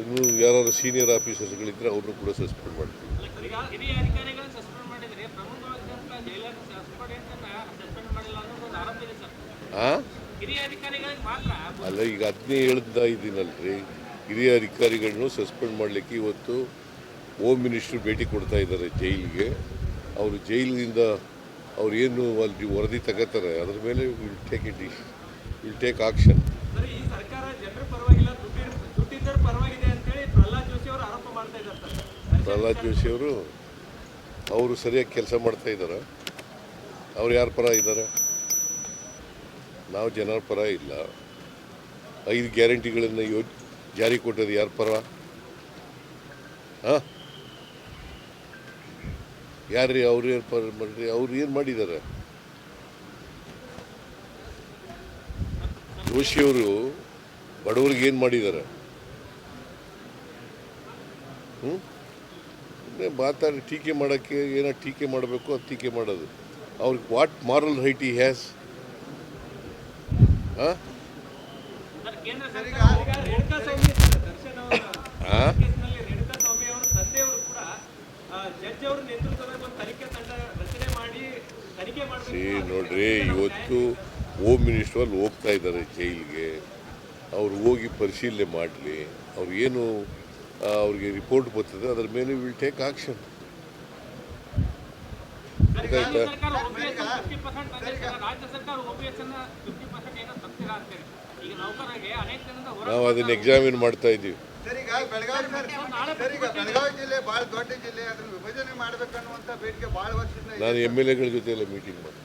ಇನ್ನು ಯಾರು ಸೀನಿಯರ್ ಆಫೀಸರ್ಸ್ಗಳಿದ್ರೆ ಅವ್ರನ್ನು ಕೂಡ ಸಸ್ಪೆಂಡ್ ಮಾಡ್ತೀವಿ. ಅಲ್ಲ ಈಗ ಅದನ್ನೇ ಹೇಳ್ತಾ ಇದ್ದೀನಲ್ರಿ ಹಿರಿಯ ಅಧಿಕಾರಿಗಳನ್ನು ಸಸ್ಪೆಂಡ್ ಮಾಡಲಿಕ್ಕೆ ಇವತ್ತು ಹೋಮ್ ಮಿನಿಸ್ಟ್ರು ಭೇಟಿ ಕೊಡ್ತಾ ಇದ್ದಾರೆ ಜೈಲಿಗೆ. ಅವರು ಜೈಲಿನಿಂದ ಅವ್ರು ಏನು ಅಲ್ಲಿ ವರದಿ ತಗೋತಾರೆ ಅದ್ರ ಮೇಲೆ will take it will take action Prahlad Joshi ಅವರು ಅವರು ಸರಿಯಾಗಿ ಕೆಲಸ ಮಾಡ್ತಾ ಇದ್ದಾರೆ. ಅವ್ರು ಯಾರ ಪರ ಇದ್ದಾರೆ? ನಾವು ಜನರ ಪರ ಇಲ್ಲ. ಐದು ಗ್ಯಾರಂಟಿಗಳನ್ನು ಯೋ, ಜಾರಿ ಕೊಟ್ಟದ್ದು ಯಾರ ಪರ? ಹಾಂ? ಯಾರ್ರಿ ಅವ್ರು ಏನು ಪರ ಮಾಡ್ರಿ? ಅವ್ರು ಏನು ಮಾಡಿದ್ದಾರೆ? ಜೋಶಿಯವರು ಬಡವರಿಗೆ ಏನು ಮಾಡಿದ್ದಾರೆ? ಹ್ಞೂ ಮಾತಾಡಿ ಟೀಕೆ ಮಾಡೋಕ್ಕೆ ಏನೋ ಟೀಕೆ ಮಾಡಬೇಕು ಅದು ಟೀಕೆ ಮಾಡೋದು. ಅವ್ರಿಗೆ what moral right he has ನೋಡ್ರಿ ಇವತ್ತು ಹೋಮ್ ಮಿನಿಸ್ಟರ್ ಅಲ್ಲಿ ಹೋಗ್ತಾ ಇದ್ದಾರೆ ಜೈಲಿಗೆ. ಅವ್ರು ಹೋಗಿ ಪರಿಶೀಲನೆ ಮಾಡಲಿ. ಅವ್ರು ಏನು ಆ, ಅವ್ರಿಗೆ ರಿಪೋರ್ಟ್ ಬರ್ತದೆ. ಅದ್ರ ಮೇಲೆ ವಿಲ್ ಟೇಕ್ ಆಕ್ಷನ್ ಗೊತ್ತಾಯ್ತಾ? ಸರ್ಕಾರ OPS 50% ತಂದಿದೆ ರಾಜ್ಯ ಸರ್ಕಾರ ಓಪಿಎಸ್ ಅನ್ನ ಫಿಫ್ಟಿ ಪರ್ಸೆಂಟ್ ಏನೋ ತಪ್ಪಿಲ್ಲ ಅಂತೇಳಿ ಈಗ ನೌಕರರಿಗೆ ಅನೇಕ ದಿನದಿಂದ ಹೋರಾಟ ನಾವು ಅದನ್ನ ಎಕ್ಸಾಮಿನ್ ಮಾಡ್ತಾ ಇದ್ದೀವಿ. ಸರ್ ಈಗ ಬೆಳಗಾವಿ ಸರ್ ಸರ್. ಈಗ ಬೆಳಗಾವಿ ಜಿಲ್ಲೆ ಭಾಳ ದೊಡ್ಡ ಜಿಲ್ಲೆ ಅದನ್ನ ವಿಭಜನೆ ಮಾಡ್ಬೇಕನ್ನುವಂತ ಬೇಡಿಕೆ ಭಾಳ ವರ್ಷದಿಂದ ಇದೆ. ನಾನು ಎಂ ಎಲ್ ಎಗಳ ಜೊತೆ ಎಲ್ಲ ಮೀಟಿಂಗ್ ಮಾಡ್ತೀನಿ.